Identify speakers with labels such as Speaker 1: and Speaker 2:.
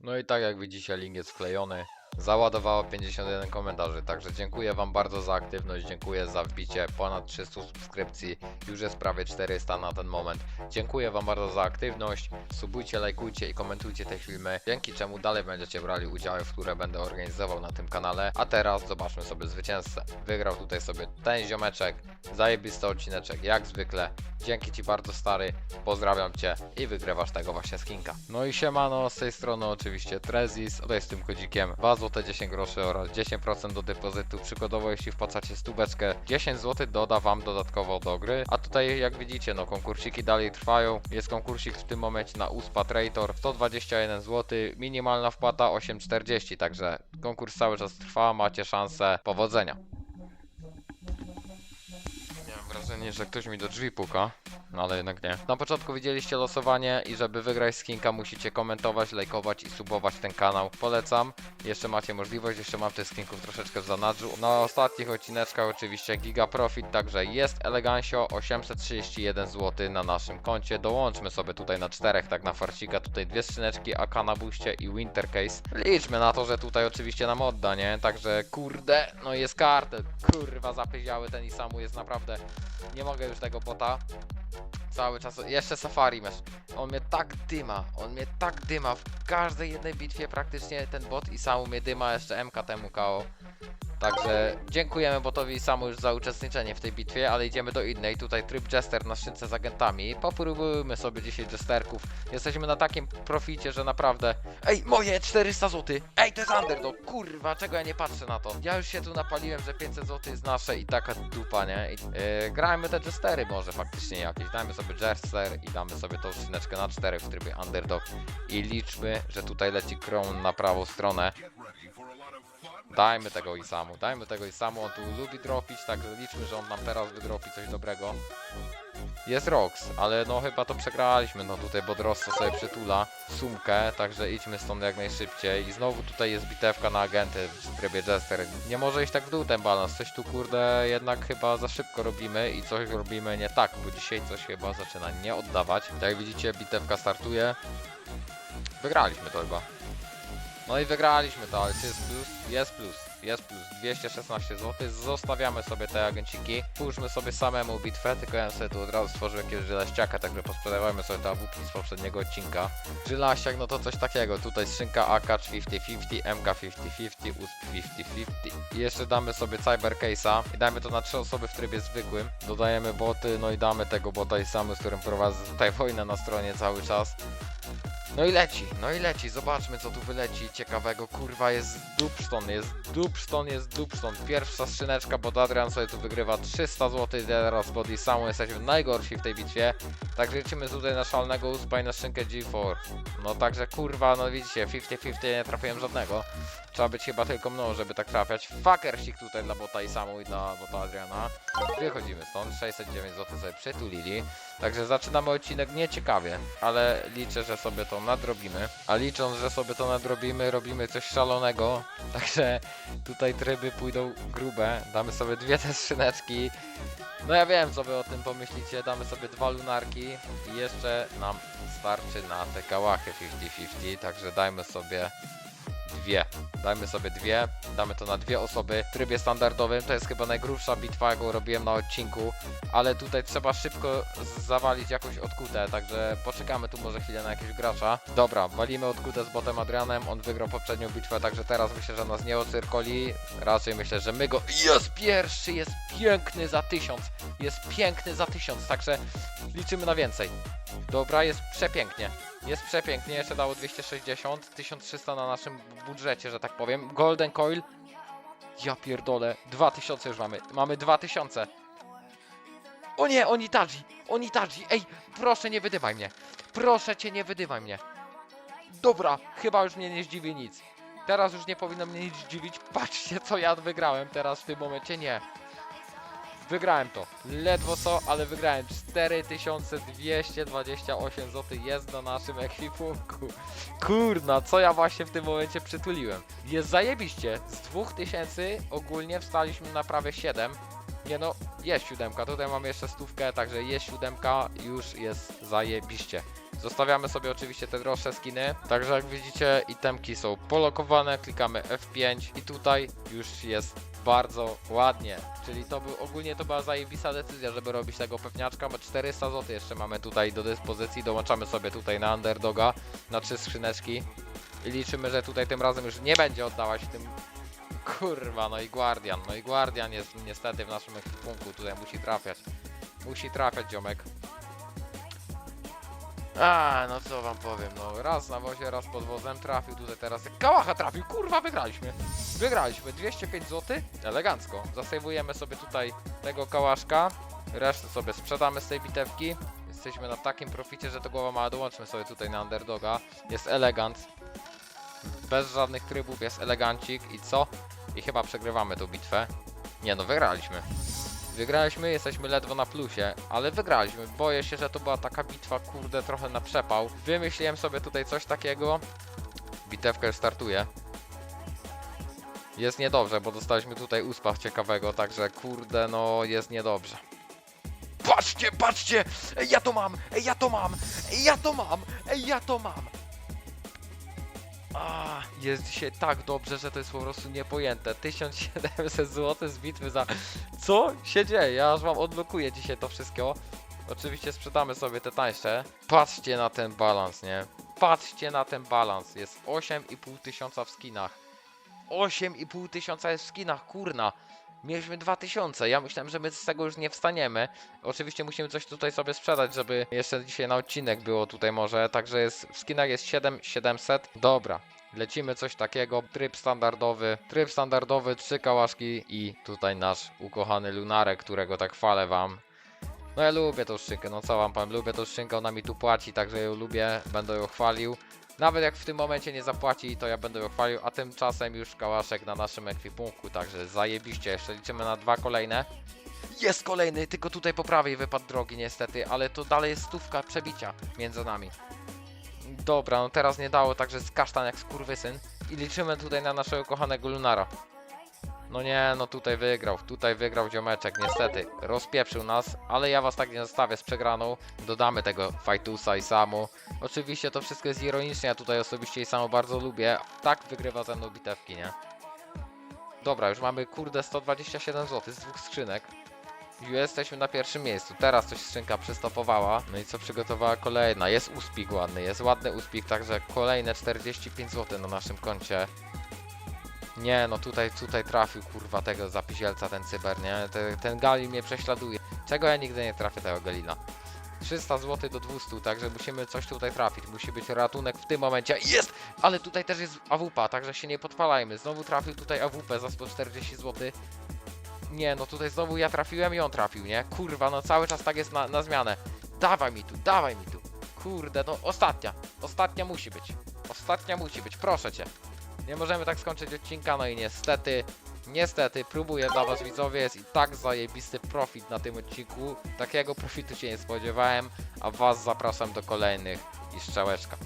Speaker 1: No i tak jak widzicie, link jest wklejony. Załadowało 51 komentarzy, także dziękuję Wam bardzo za aktywność, dziękuję za wbicie ponad 300 subskrypcji, już jest prawie 400 na ten moment. Dziękuję Wam bardzo za aktywność, subujcie, lajkujcie i komentujcie te filmy, dzięki czemu dalej będziecie brali udziały, w które będę organizował na tym kanale. A teraz zobaczmy sobie zwycięzcę. Wygrał tutaj sobie ten ziomeczek, zajebisty odcineczek jak zwykle. Dzięki Ci bardzo stary, pozdrawiam Cię i wygrywasz tego właśnie skinka. No i siemano, z tej strony oczywiście Trezis, tutaj z tym kodzikiem 2 zł 10 groszy oraz 10% do depozytu. Przykładowo jeśli wpłacacie stóweczkę, 10 zł doda Wam dodatkowo do gry. A tutaj jak widzicie, no konkursiki dalej trwają. Jest konkursik w tym momencie na USPA Traitor 121 zł, minimalna wpłata 8,40, także konkurs cały czas trwa, macie szansę. Powodzenia. Miałem wrażenie, że ktoś mi do drzwi puka, no ale jednak nie. Na początku widzieliście losowanie i żeby wygrać skinka musicie komentować, lajkować i subować ten kanał. Polecam. Jeszcze macie możliwość, jeszcze mam tych skinków troszeczkę w zanadrzu. Na ostatnich odcineczkach oczywiście giga profit, także jest elegancio 831 zł na naszym koncie. Dołączmy sobie tutaj na czterech, tak na farcika, tutaj dwie skrzyneczki, AK na buście i Winter Case. Liczmy na to, że tutaj oczywiście nam odda, nie? Także kurde, no jest kartel. Kurwa, zapyziały ten i samu jest naprawdę... Nie mogę już tego bota cały czas. Jeszcze Safari masz. On mnie tak dyma, on mnie tak dyma. W każdej jednej bitwie praktycznie ten bot i samu mnie dyma, jeszcze MK temu KO. Także dziękujemy botowi samu już za uczestniczenie w tej bitwie, ale idziemy do innej. Tutaj tryb Jester na szynce z agentami. Popróbujmy sobie dzisiaj Jesterków. Jesteśmy na takim proficie, że naprawdę... Ej, moje 400 zł! Ej, to jest underdog! Kurwa, czego ja nie patrzę na to? Ja już się tu napaliłem, że 500 zł jest nasze i taka dupa, nie? I, yy, grajmy te Jestery może faktycznie jakieś. Dajmy sobie Jester i damy sobie tą szyneczkę na 4 w trybie underdog. I liczmy, że tutaj leci Crown na prawą stronę. Dajmy tego Isamu, dajmy tego Isamu, on tu lubi dropić, także liczmy, że on nam teraz wydropi coś dobrego. Jest Rox, ale no chyba to przegraliśmy, no tutaj Bodrosso sobie przytula sumkę, także idźmy stąd jak najszybciej. I znowu tutaj jest bitewka na agenty w trybie Jester. Nie może iść tak w dół ten balans, coś tu kurde jednak chyba za szybko robimy i coś robimy nie tak, bo dzisiaj coś chyba zaczyna nie oddawać. Tak jak widzicie bitewka startuje. Wygraliśmy to chyba. No i wygraliśmy to, ale jest plus? Jest plus. Jest plus 216 zł. Zostawiamy sobie te agenciki. Pójdźmy sobie samemu bitwę, tylko ja sobie tu od razu stworzył jakiegoś żelaściaka, także posprzedawajmy sobie te awuki z poprzedniego odcinka. Żelaściak, no to coś takiego. Tutaj skrzynka AK 50-50, MK 50-50, USP 50-50. I jeszcze damy sobie Cyber Case'a i dajmy to na trzy osoby w trybie zwykłym. Dodajemy boty, no i damy tego bota i samu, z którym prowadzę tutaj wojnę na stronie cały czas. No i leci, no i leci, zobaczmy co tu wyleci ciekawego, kurwa jest dupszton, jest dupszton, jest dupszton, pierwsza skrzyneczka, bo Adrian sobie tu wygrywa 300 zł, teraz body samą jesteśmy najgorsi w tej bitwie, także lecimy tutaj na szalnego uspa i na szynkę G4, no także kurwa, no widzicie, 50-50 nie trafiłem żadnego, trzeba być chyba tylko mną, żeby tak trafiać, fuckersik tutaj dla bota i samą i dla bota Adriana, wychodzimy stąd, 609 zł sobie przytulili, Także zaczynamy odcinek nieciekawie, ale liczę, że sobie to nadrobimy. A licząc, że sobie to nadrobimy, robimy coś szalonego. Także tutaj tryby pójdą grube. Damy sobie dwie te skrzyneczki. No ja wiem, co wy o tym pomyślicie. Damy sobie dwa lunarki i jeszcze nam starczy na te kałachy 50-50. Także dajmy sobie dwie. Dajmy sobie dwie, damy to na dwie osoby w trybie standardowym. To jest chyba najgrubsza bitwa, jaką robiłem na odcinku, ale tutaj trzeba szybko zawalić jakąś odkutę, także poczekamy tu może chwilę na jakiegoś gracza. Dobra, walimy odkutę z botem Adrianem, on wygrał poprzednią bitwę, także teraz myślę, że nas nie ocyrkoli. Raczej myślę, że my go... Jest pierwszy, jest piękny za tysiąc, jest piękny za tysiąc, także liczymy na więcej. Dobra, jest przepięknie. Jest przepięknie, jeszcze dało 260, 1300 na naszym budżecie, że tak powiem. Golden Coil. Ja pierdolę, 2000 już mamy. Mamy 2000. O nie, Onitaji, Onitaji, ej, proszę nie wydymaj mnie. Proszę cię, nie wydymaj mnie. Dobra, chyba już mnie nie zdziwi nic. Teraz już nie powinno mnie nic zdziwić. Patrzcie, co ja wygrałem teraz w tym momencie. Nie. Wygrałem to. Ledwo co, ale wygrałem 4228 zł jest na naszym ekwipunku. Kurna, co ja właśnie w tym momencie przytuliłem. Jest zajebiście. Z 2000 ogólnie wstaliśmy na prawie 7. Nie no, jest siódemka. Tutaj mamy jeszcze stówkę, także jest siódemka. Już jest zajebiście. Zostawiamy sobie oczywiście te droższe skiny. Także jak widzicie, itemki są polokowane, klikamy F5 i tutaj już jest bardzo ładnie. Czyli to był ogólnie to była zajebista decyzja, żeby robić tego pewniaczka. Bo 400 zł jeszcze mamy tutaj do dyspozycji. Dołączamy sobie tutaj na underdoga na trzy skrzyneczki. I liczymy, że tutaj tym razem już nie będzie oddawać w tym Kurwa, no i Guardian. No i Guardian jest niestety w naszym ekwipunku. Tutaj musi trafiać. Musi trafiać, ziomek. A, no co wam powiem, no raz na wozie, raz pod wozem trafił tutaj teraz. jak Kałacha trafił, kurwa, wygraliśmy. Wygraliśmy, 205 zł, elegancko. Zasejwujemy sobie tutaj tego kałaszka, resztę sobie sprzedamy z tej bitewki. Jesteśmy na takim proficie, że to głowa mała, dołączmy sobie tutaj na underdoga. Jest elegant, bez żadnych trybów, jest elegancik i co? I chyba przegrywamy tą bitwę. Nie no, wygraliśmy. Wygraliśmy, jesteśmy ledwo na plusie, ale wygraliśmy. Boję się, że to była taka bitwa, kurde, trochę na przepał. Wymyśliłem sobie tutaj coś takiego. Bitewka już startuje. Jest niedobrze, bo dostaliśmy tutaj uspaw ciekawego, także kurde, no jest niedobrze. Patrzcie, patrzcie! Ej, ja to mam! Ej, ja to mam! Ej, ja to mam! Ej, ja to mam! A, jest dzisiaj tak dobrze, że to jest po prostu niepojęte. 1700 zł z bitwy za... Co się dzieje? Ja aż wam odblokuję dzisiaj to wszystko. Oczywiście sprzedamy sobie te tańsze. Patrzcie na ten balans, nie? Patrzcie na ten balans. Jest 8,5 tysiąca w skinach. 8,5 tysiąca jest w skinach, kurna. Mieliśmy 2000. Ja myślałem, że my z tego już nie wstaniemy. Oczywiście musimy coś tutaj sobie sprzedać, żeby jeszcze dzisiaj na odcinek było tutaj może. Także jest w skinach jest 7700. Dobra. Lecimy coś takiego, tryb standardowy, tryb standardowy, trzy kałaszki i tutaj nasz ukochany Lunarek, którego tak chwalę wam. No ja lubię tą szynkę, no co wam powiem, lubię tą szynkę, ona mi tu płaci, także ją lubię, będę ją chwalił. Nawet jak w tym momencie nie zapłaci, to ja będę ją chwalił, a tymczasem już kałaszek na naszym ekwipunku, także zajebiście, jeszcze liczymy na dwa kolejne. Jest kolejny, tylko tutaj po prawej wypadł drogi niestety, ale to dalej jest stówka przebicia między nami. Dobra, no teraz nie dało, także z kasztan jak skurwysyn. I liczymy tutaj na naszego kochanego Lunara. No nie, no tutaj wygrał, tutaj wygrał ziomeczek, niestety. Rozpieprzył nas, ale ja was tak nie zostawię z przegraną. Dodamy tego Fajtusa i Samu. Oczywiście to wszystko jest ironicznie, ja tutaj osobiście i Samu bardzo lubię. Tak wygrywa ze mną bitewki, nie? Dobra, już mamy kurde 127 zł z dwóch skrzynek. Jesteśmy na pierwszym miejscu. Teraz coś skrzynka przystopowała. No i co przygotowała kolejna? Jest uspik ładny, jest ładny uspik, także kolejne 45 zł na naszym koncie. Nie, no tutaj, tutaj trafił kurwa tego zapisielca ten cyber, nie? Te, ten Galil mnie prześladuje. Czego ja nigdy nie trafię tego Galina? 300 zł do 200, także musimy coś tutaj trafić. Musi być ratunek w tym momencie. Jest! Ale tutaj też jest AWP, także się nie podpalajmy. Znowu trafił tutaj AWP za 140 zł. Nie, no tutaj znowu ja trafiłem i on trafił, nie? Kurwa, no cały czas tak jest na, na zmianę. Dawaj mi tu, dawaj mi tu. Kurde, no ostatnia. Ostatnia musi być. Ostatnia musi być, proszę cię. Nie możemy tak skończyć odcinka, no i niestety, niestety, próbuję dla was widzowie, jest i tak zajebisty profit na tym odcinku. Takiego profitu się nie spodziewałem, a was zapraszam do kolejnych i strzałeczka.